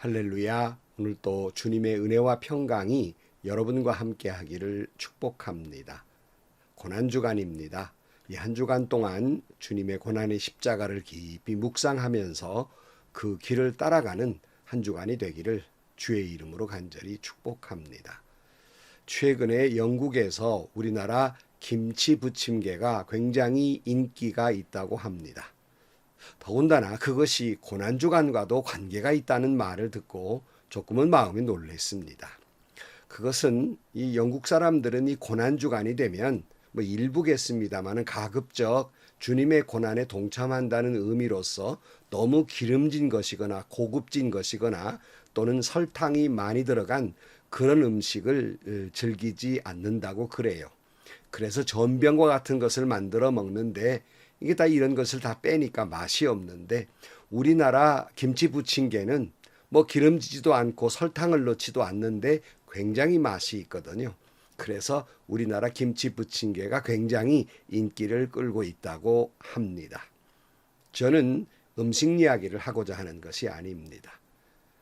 할렐루야. 오늘 또 주님의 은혜와 평강이 여러분과 함께 하기를 축복합니다. 고난주간입니다. 이 한 주간 동안 주님의 고난의 십자가를 깊이 묵상하면서 그 길을 따라가는 한 주간이 되기를 주의 이름으로 간절히 축복합니다. 최근에 영국에서 우리나라 김치 부침개가 굉장히 인기가 있다고 합니다. 더군다나 그것이 고난주간과도 관계가 있다는 말을 듣고 조금은 마음이 놀랐습니다. 그것은 이 영국 사람들은 이 고난주간이 되면 뭐 일부겠습니다마는 가급적 주님의 고난에 동참한다는 의미로서 너무 기름진 것이거나 고급진 것이거나 또는 설탕이 많이 들어간 그런 음식을 어, 즐기지 않는다고 그래요. 그래서 전병과 같은 것을 만들어 먹는데 이게 다 이런 것을 다 빼니까 맛이 없는데 우리나라 김치 부침개는 뭐 기름지지도 않고 설탕을 넣지도 않는데 굉장히 맛이 있거든요. 그래서 우리나라 김치 부침개가 굉장히 인기를 끌고 있다고 합니다. 저는 음식 이야기를 하고자 하는 것이 아닙니다.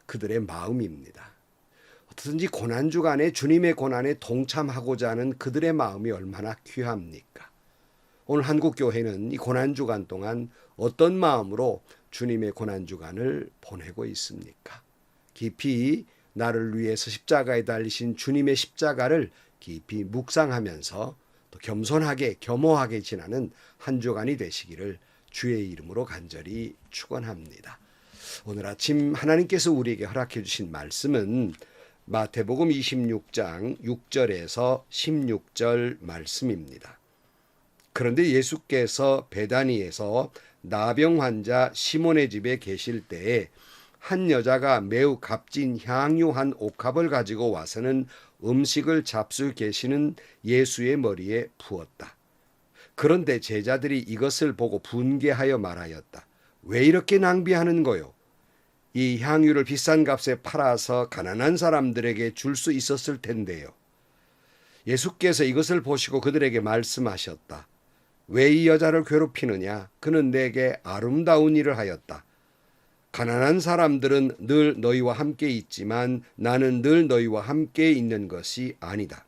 그들의 마음입니다. 어떻든지 고난주간에 주님의 고난에 동참하고자 하는 그들의 마음이 얼마나 귀합니까? 오늘 한국 교회는 이 고난 주간 동안 어떤 마음으로 주님의 고난 주간을 보내고 있습니까? 깊이 나를 위해서 십자가에 달리신 주님의 십자가를 깊이 묵상하면서 또 겸손하게 겸허하게 지나는 한 주간이 되시기를 주의 이름으로 간절히 축원합니다. 오늘 아침 하나님께서 우리에게 허락해 주신 말씀은 마태복음 26장 6절에서 16절 말씀입니다. 그런데 예수께서 베다니에서 나병 환자 시몬의 집에 계실 때에 한 여자가 매우 값진 향유한 옥합을 가지고 와서는 음식을 잡수 계시는 예수의 머리에 부었다. 그런데 제자들이 이것을 보고 분개하여 말하였다. 왜 이렇게 낭비하는 거요? 이 향유를 비싼 값에 팔아서 가난한 사람들에게 줄 수 있었을 텐데요. 예수께서 이것을 보시고 그들에게 말씀하셨다. 왜 이 여자를 괴롭히느냐? 그는 내게 아름다운 일을 하였다. 가난한 사람들은 늘 너희와 함께 있지만 나는 늘 너희와 함께 있는 것이 아니다.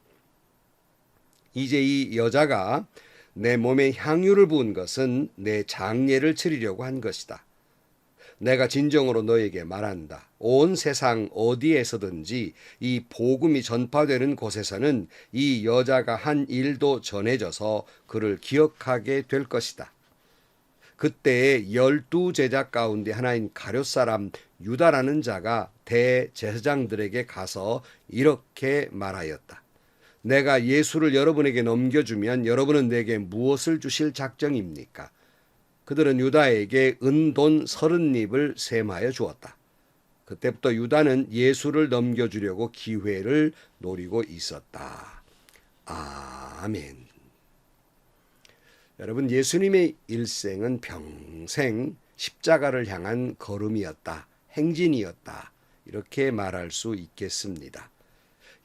이제 이 여자가 내 몸에 향유를 부은 것은 내 장례를 치르려고 한 것이다. 내가 진정으로 너에게 말한다. 온 세상 어디에서든지 이 복음이 전파되는 곳에서는 이 여자가 한 일도 전해져서 그를 기억하게 될 것이다. 그때 열두 제자 가운데 하나인 가룟 사람 유다라는 자가 대제사장들에게 가서 이렇게 말하였다. 내가 예수를 여러분에게 넘겨주면 여러분은 내게 무엇을 주실 작정입니까? 그들은 유다에게 은돈 서른 립을 셈하여 주었다. 그때부터 유다는 예수를 넘겨주려고 기회를 노리고 있었다. 아멘. 여러분, 예수님의 일생은 평생 십자가를 향한 걸음이었다. 행진이었다. 이렇게 말할 수 있겠습니다.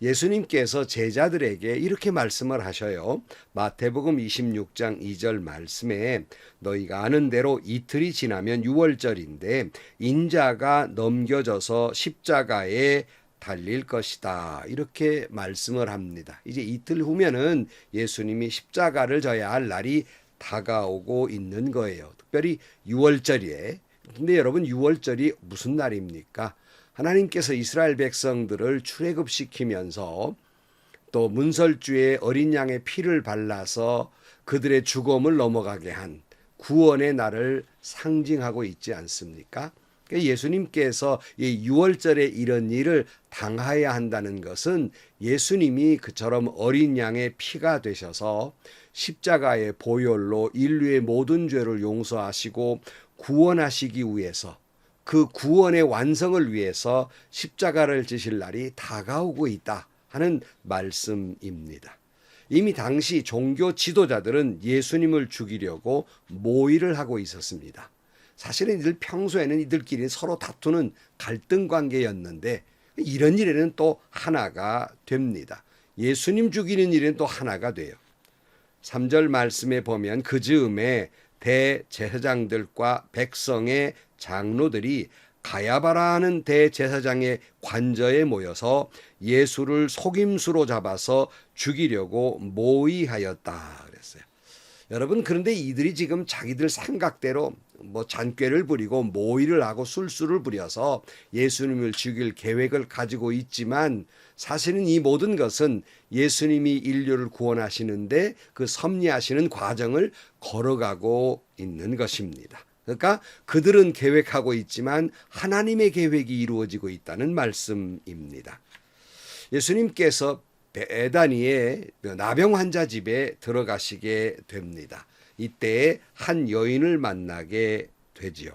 예수님께서 제자들에게 이렇게 말씀을 하셔요. 마태복음 26장 2절 말씀에 너희가 아는 대로 이틀이 지나면 6월절인데 인자가 넘겨져서 십자가에 달릴 것이다. 이렇게 말씀을 합니다. 이제 이틀 후면은 예수님이 십자가를 져야 할 날이 다가오고 있는 거예요. 특별히 6월절에. 근데 여러분 6월절이 무슨 날입니까? 하나님께서 이스라엘 백성들을 출애굽시키면서 또 문설주에 어린 양의 피를 발라서 그들의 죽음을 넘어가게 한 구원의 날을 상징하고 있지 않습니까? 그러니까 예수님께서 이 6월절에 이런 일을 당하여야 한다는 것은 예수님이 그처럼 어린 양의 피가 되셔서 십자가의 보혈로 인류의 모든 죄를 용서하시고 구원하시기 위해서 그 구원의 완성을 위해서 십자가를 지실 날이 다가오고 있다 하는 말씀입니다. 이미 당시 종교 지도자들은 예수님을 죽이려고 모의를 하고 있었습니다. 사실은 이들 평소에는 이들끼리 서로 다투는 갈등 관계였는데 이런 일에는 또 하나가 됩니다. 예수님 죽이는 일은 또 하나가 돼요. 3절 말씀에 보면 그 즈음에 대제사장들과 백성의 장로들이 가야바라는 대제사장의 관저에 모여서 예수를 속임수로 잡아서 죽이려고 모의하였다 그랬어요. 여러분 그런데 이들이 지금 자기들 생각대로 뭐 잔꾀를 부리고 모의를 하고 술수를 부려서 예수님을 죽일 계획을 가지고 있지만 사실은 이 모든 것은 예수님이 인류를 구원하시는데 그 섭리하시는 과정을 걸어가고 있는 것입니다. 그러니까 그들은 계획하고 있지만 하나님의 계획이 이루어지고 있다는 말씀입니다. 예수님께서 베다니의 나병 환자 집에 들어가시게 됩니다. 이때 한 여인을 만나게 되지요.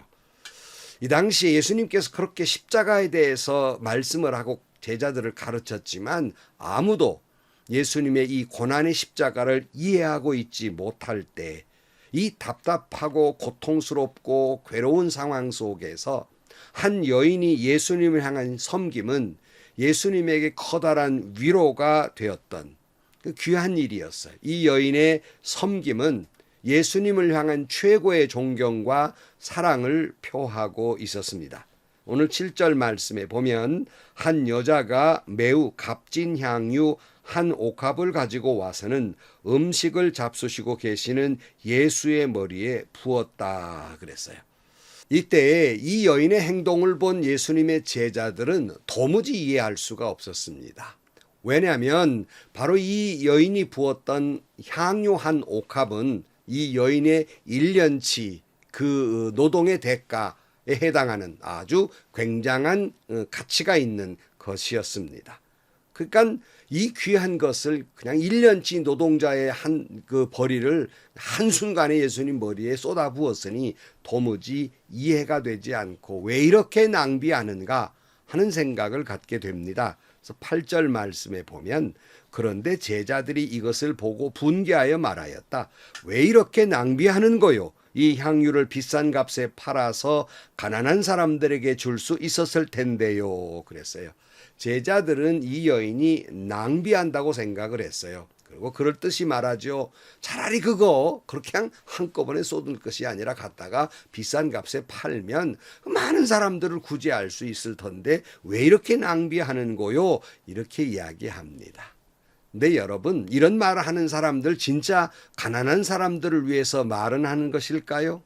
이 당시에 예수님께서 그렇게 십자가에 대해서 말씀을 하고 제자들을 가르쳤지만 아무도 예수님의 이 고난의 십자가를 이해하고 있지 못할 때 이 답답하고 고통스럽고 괴로운 상황 속에서 한 여인이 예수님을 향한 섬김은 예수님에게 커다란 위로가 되었던 그 귀한 일이었어요. 이 여인의 섬김은 예수님을 향한 최고의 존경과 사랑을 표하고 있었습니다. 오늘 7절 말씀에 보면 한 여자가 매우 값진 향유 한 옥합을 가지고 와서는 음식을 잡수시고 계시는 예수의 머리에 부었다 그랬어요. 이때 이 여인의 행동을 본 예수님의 제자들은 도무지 이해할 수가 없었습니다. 왜냐하면 바로 이 여인이 부었던 향유 한 옥합은 이 여인의 1년치 그 노동의 대가에 해당하는 아주 굉장한 어, 가치가 있는 것이었습니다. 그러니까 이 귀한 것을 그냥 1년치 노동자의 한 그 벌이를 한순간에 예수님 머리에 쏟아 부었으니 도무지 이해가 되지 않고 왜 이렇게 낭비하는가 하는 생각을 갖게 됩니다. 그래서 8절 말씀에 보면 그런데 제자들이 이것을 보고 분개하여 말하였다. 왜 이렇게 낭비하는 거요? 이 향유를 비싼 값에 팔아서 가난한 사람들에게 줄 수 있었을 텐데요. 그랬어요. 제자들은 이 여인이 낭비한다고 생각을 했어요. 그리고 그럴 듯이 말하죠. 차라리 그거 그렇게 그냥 한꺼번에 쏟을 것이 아니라 갖다가 비싼 값에 팔면 많은 사람들을 구제할 수 있을 텐데 왜 이렇게 낭비하는 거요? 이렇게 이야기합니다. 근데 여러분 이런 말을 하는 사람들 진짜 가난한 사람들을 위해서 말은 하는 것일까요?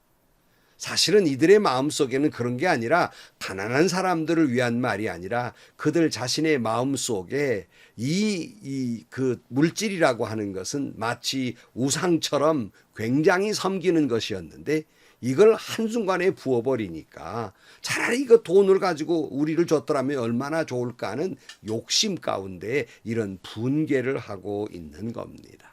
사실은 이들의 마음속에는 그런 게 아니라 가난한 사람들을 위한 말이 아니라 그들 자신의 마음속에 이 이 그 물질이라고 하는 것은 마치 우상처럼 굉장히 섬기는 것이었는데 이걸 한순간에 부어버리니까 차라리 이거 돈을 가지고 우리를 줬더라면 얼마나 좋을까 하는 욕심 가운데 이런 분개를 하고 있는 겁니다.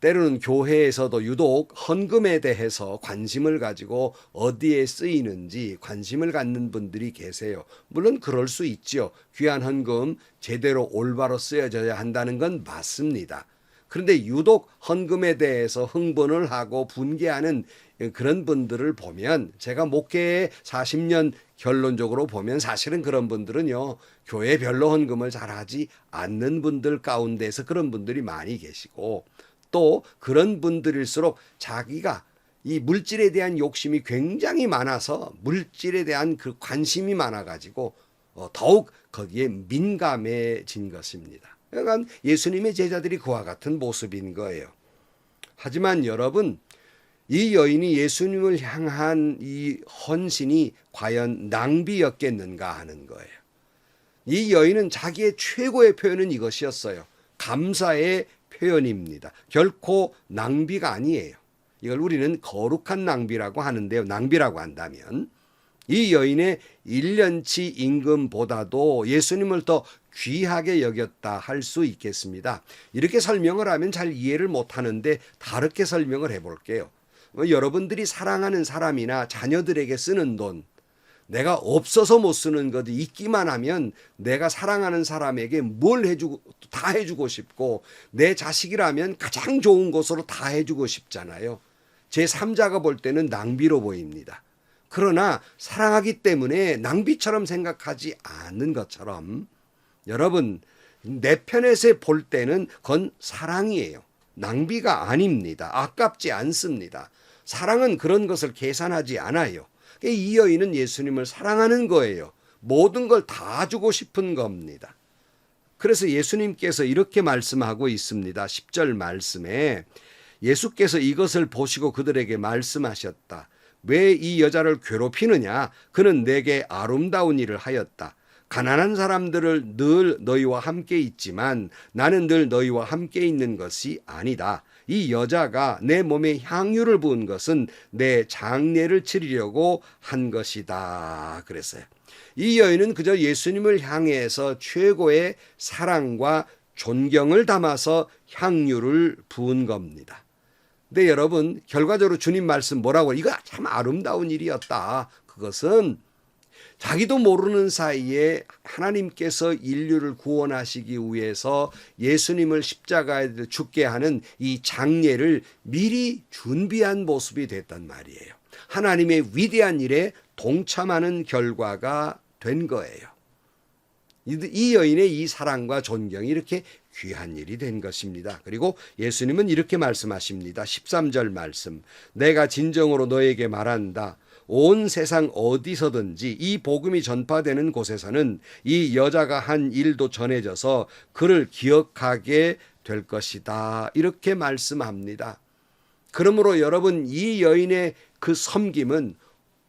때로는 교회에서도 유독 헌금에 대해서 관심을 가지고 어디에 쓰이는지 관심을 갖는 분들이 계세요. 물론 그럴 수 있죠. 귀한 헌금 제대로 올바로 쓰여져야 한다는 건 맞습니다. 그런데 유독 헌금에 대해서 흥분을 하고 분개하는 그런 분들을 보면 제가 목회에 40년 결론적으로 보면 사실은 그런 분들은요 교회 별로 헌금을 잘하지 않는 분들 가운데서 그런 분들이 많이 계시고 또 그런 분들일수록 자기가 이 물질에 대한 욕심이 굉장히 많아서 물질에 대한 그 관심이 많아가지고 어, 더욱 거기에 민감해진 것입니다. 그러니까 예수님의 제자들이 그와 같은 모습인 거예요. 하지만 여러분, 이 여인이 예수님을 향한 이 헌신이 과연 낭비였겠는가 하는 거예요. 이 여인은 자기의 최고의 표현은 이것이었어요. 감사의 표현입니다. 결코 낭비가 아니에요. 이걸 우리는 거룩한 낭비라고 하는데요. 낭비라고 한다면 이 여인의 1년치 임금보다도 예수님을 더 귀하게 여겼다 할 수 있겠습니다. 이렇게 설명을 하면 잘 이해를 못 하는데 다르게 설명을 해 볼게요. 뭐 여러분들이 사랑하는 사람이나 자녀들에게 쓰는 돈, 내가 없어서 못 쓰는 것이 있기만 하면 내가 사랑하는 사람에게 뭘 해주고 다 해주고 싶고 내 자식이라면 가장 좋은 것으로 다 해주고 싶잖아요. 제 3자가 볼 때는 낭비로 보입니다. 그러나 사랑하기 때문에 낭비처럼 생각하지 않는 것처럼 여러분 내 편에서 볼 때는 그건 사랑이에요. 낭비가 아닙니다. 아깝지 않습니다. 사랑은 그런 것을 계산하지 않아요. 이 여인은 예수님을 사랑하는 거예요. 모든 걸 다 주고 싶은 겁니다. 그래서 예수님께서 이렇게 말씀하고 있습니다. 10절 말씀에 예수께서 이것을 보시고 그들에게 말씀하셨다. 왜 이 여자를 괴롭히느냐? 그는 내게 아름다운 일을 하였다. 가난한 사람들을 늘 너희와 함께 있지만 나는 늘 너희와 함께 있는 것이 아니다. 이 여자가 내 몸에 향유를 부은 것은 내 장례를 치르려고 한 것이다. 그랬어요. 이 여인은 그저 예수님을 향해서 최고의 사랑과 존경을 담아서 향유를 부은 겁니다. 근데 여러분, 결과적으로 주님 말씀 뭐라고, 이거 참 아름다운 일이었다. 그것은 자기도 모르는 사이에 하나님께서 인류를 구원하시기 위해서 예수님을 십자가에 죽게 하는 이 장례를 미리 준비한 모습이 됐단 말이에요. 하나님의 위대한 일에 동참하는 결과가 된 거예요. 이 여인의 이 사랑과 존경이 이렇게 귀한 일이 된 것입니다. 그리고 예수님은 이렇게 말씀하십니다. 13절 말씀. 내가 진정으로 너에게 말한다. 온 세상 어디서든지 이 복음이 전파되는 곳에서는 이 여자가 한 일도 전해져서 그를 기억하게 될 것이다. 이렇게 말씀합니다. 그러므로 여러분 이 여인의 그 섬김은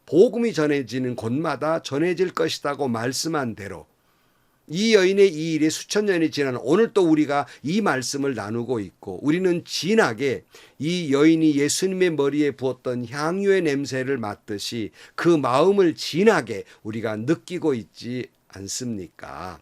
복음이 전해지는 곳마다 전해질 것이라고 말씀한 대로 이 여인의 이 일이 수천 년이 지난 오늘 또 우리가 이 말씀을 나누고 있고 우리는 진하게 이 여인이 예수님의 머리에 부었던 향유의 냄새를 맡듯이 그 마음을 진하게 우리가 느끼고 있지 않습니까?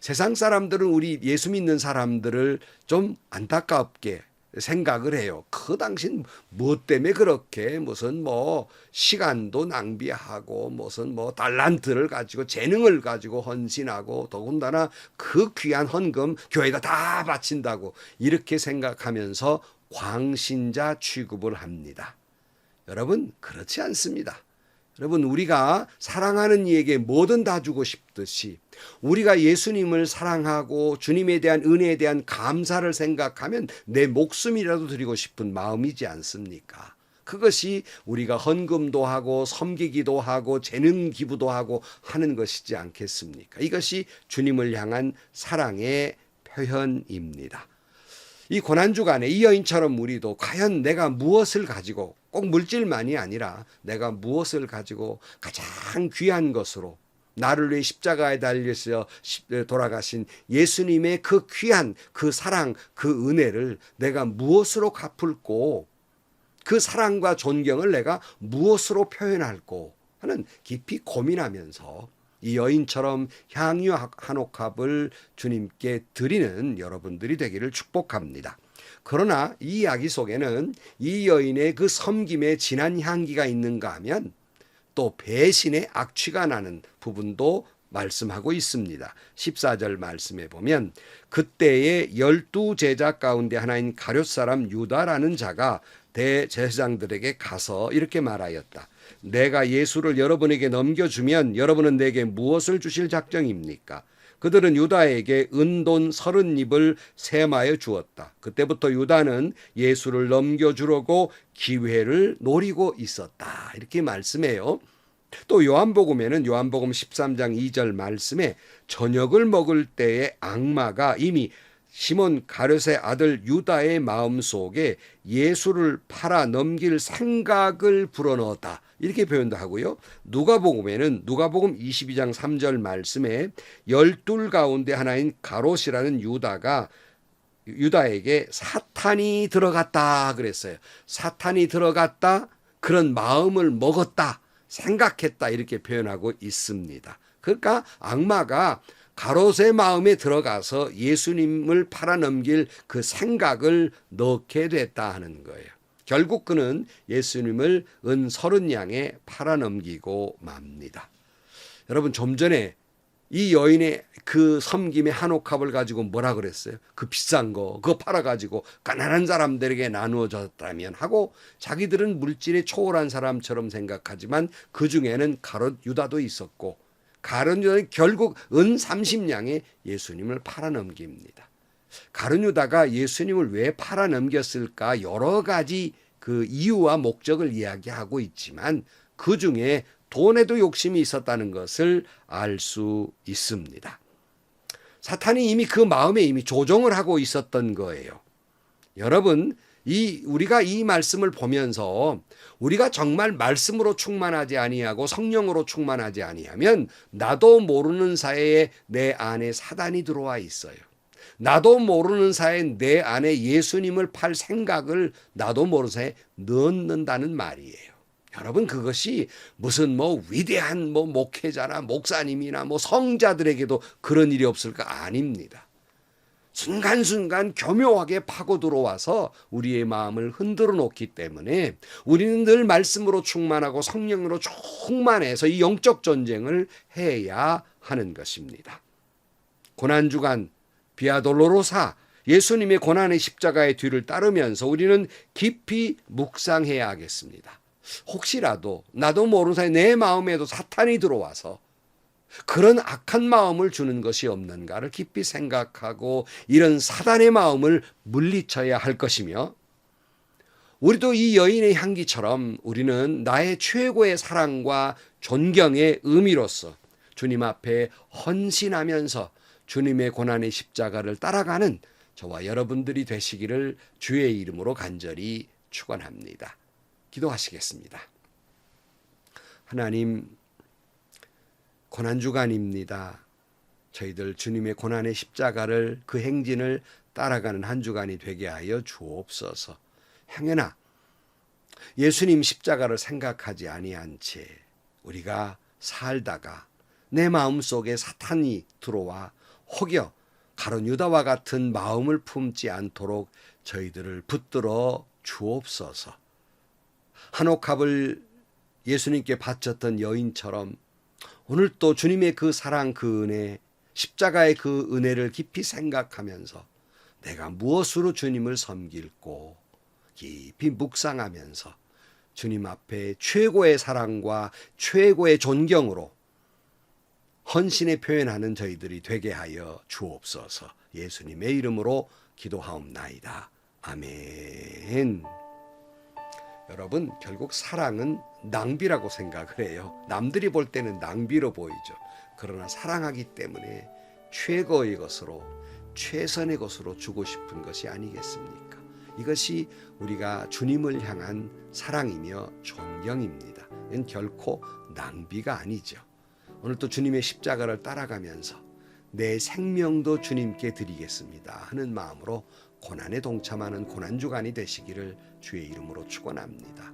세상 사람들은 우리 예수 믿는 사람들을 좀 안타깝게 생각을 해요. 그 당신 무엇 때문에 그렇게 무슨 뭐 시간도 낭비하고 무슨 뭐 달란트를 가지고 재능을 가지고 헌신하고 더군다나 그 귀한 헌금 교회가 다 바친다고 이렇게 생각하면서 광신자 취급을 합니다. 여러분 그렇지 않습니다. 여러분 우리가 사랑하는 이에게 뭐든 다 주고 싶듯이 우리가 예수님을 사랑하고 주님에 대한 은혜에 대한 감사를 생각하면 내 목숨이라도 드리고 싶은 마음이지 않습니까? 그것이 우리가 헌금도 하고 섬기기도 하고 재능 기부도 하고 하는 것이지 않겠습니까? 이것이 주님을 향한 사랑의 표현입니다. 이 고난주간에 이 여인처럼 우리도 과연 내가 무엇을 가지고 꼭 물질만이 아니라 내가 무엇을 가지고 가장 귀한 것으로 나를 위해 십자가에 달려서 돌아가신 예수님의 그 귀한 그 사랑 그 은혜를 내가 무엇으로 갚을고 그 사랑과 존경을 내가 무엇으로 표현할고 하는 깊이 고민하면서 이 여인처럼 향유 한 옥합을 주님께 드리는 여러분들이 되기를 축복합니다. 그러나 이 이야기 속에는 이 여인의 그 섬김의 진한 향기가 있는가 하면 또 배신의 악취가 나는 부분도 말씀하고 있습니다. 14절 말씀에 보면 그때의 열두 제자 가운데 하나인 가룟 사람 유다라는 자가 대제사장들에게 가서 이렇게 말하였다. 내가 예수를 여러분에게 넘겨주면 여러분은 내게 무엇을 주실 작정입니까? 그들은 유다에게 은돈 서른 입을 세마여 주었다. 그때부터 유다는 예수를 넘겨주려고 기회를 노리고 있었다. 이렇게 말씀해요. 또 요한복음에는 요한복음 13장 2절 말씀에 저녁을 먹을 때에 악마가 이미 시몬 가룟의 아들 유다의 마음 속에 예수를 팔아 넘길 생각을 불어넣었다. 이렇게 표현도 하고요. 누가복음에는 누가복음 22장 3절 말씀에 열둘 가운데 하나인 가롯이라는 유다가 유다에게 사탄이 들어갔다 그랬어요. 사탄이 들어갔다 그런 마음을 먹었다 생각했다 이렇게 표현하고 있습니다. 그러니까 악마가 가롯의 마음에 들어가서 예수님을 팔아넘길 그 생각을 넣게 됐다 하는 거예요. 결국 그는 예수님을 은 서른 양에 팔아넘기고 맙니다. 여러분 좀 전에 이 여인의 그 섬김의 한옥합을 가지고 뭐라 그랬어요? 그 비싼 거, 그거 팔아가지고 가난한 사람들에게 나누어졌다면 하고 자기들은 물질에 초월한 사람처럼 생각하지만 그 중에는 가롯 유다도 있었고 가룟 유다는 결국 은 30냥에 예수님을 팔아넘깁니다. 가룟 유다가 예수님을 왜 팔아넘겼을까 여러 가지 그 이유와 목적을 이야기하고 있지만 그 중에 돈에도 욕심이 있었다는 것을 알 수 있습니다. 사탄이 이미 그 마음에 이미 조종을 하고 있었던 거예요. 여러분, 이 우리가 이 말씀을 보면서 우리가 정말 말씀으로 충만하지 아니하고 성령으로 충만하지 아니하면 나도 모르는 사이에 내 안에 사단이 들어와 있어요. 나도 모르는 사이에 내 안에 예수님을 팔 생각을 나도 모르는 사이에 넣는다는 말이에요. 여러분 그것이 무슨 뭐 위대한 뭐 목회자나 목사님이나 뭐 성자들에게도 그런 일이 없을까 아닙니다. 순간순간 교묘하게 파고 들어와서 우리의 마음을 흔들어 놓기 때문에 우리는 늘 말씀으로 충만하고 성령으로 충만해서 이 영적 전쟁을 해야 하는 것입니다. 고난주간 비아돌로로사 예수님의 고난의 십자가의 뒤를 따르면서 우리는 깊이 묵상해야 하겠습니다. 혹시라도 나도 모르는 사이 내 마음에도 사탄이 들어와서 그런 악한 마음을 주는 것이 없는가를 깊이 생각하고 이런 사단의 마음을 물리쳐야 할 것이며 우리도 이 여인의 향기처럼 우리는 나의 최고의 사랑과 존경의 의미로서 주님 앞에 헌신하면서 주님의 고난의 십자가를 따라가는 저와 여러분들이 되시기를 주의 이름으로 간절히 축원합니다. 기도하시겠습니다. 하나님 고난 주간입니다. 저희들 주님의 고난의 십자가를 그 행진을 따라가는 한 주간이 되게 하여 주옵소서. 행여나 예수님 십자가를 생각하지 아니한 채 우리가 살다가 내 마음 속에 사탄이 들어와 혹여 가론 유다와 같은 마음을 품지 않도록 저희들을 붙들어 주옵소서. 한옥합을 예수님께 바쳤던 여인처럼 오늘 또 주님의 그 사랑 그 은혜 십자가의 그 은혜를 깊이 생각하면서 내가 무엇으로 주님을 섬길고 깊이 묵상하면서 주님 앞에 최고의 사랑과 최고의 존경으로 헌신의 표현하는 저희들이 되게 하여 주옵소서 예수님의 이름으로 기도하옵나이다. 아멘. 여러분 결국 사랑은 낭비라고 생각을 해요. 남들이 볼 때는 낭비로 보이죠. 그러나 사랑하기 때문에 최고의 것으로 최선의 것으로 주고 싶은 것이 아니겠습니까? 이것이 우리가 주님을 향한 사랑이며 존경입니다. 이건 결코 낭비가 아니죠. 오늘 또 주님의 십자가를 따라가면서 내 생명도 주님께 드리겠습니다 하는 마음으로 고난에 동참하는 고난 주간이 되시기를 주의 이름으로 축원합니다.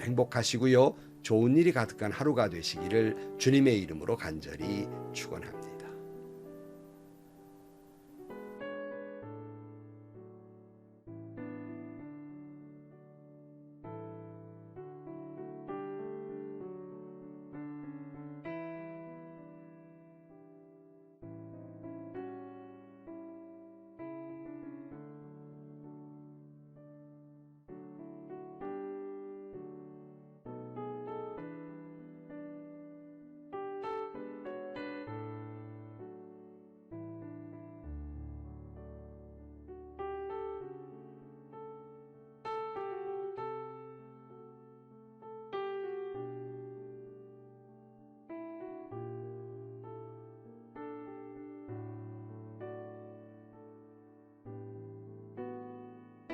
행복하시고요. 좋은 일이 가득한 하루가 되시기를 주님의 이름으로 간절히 축원합니다.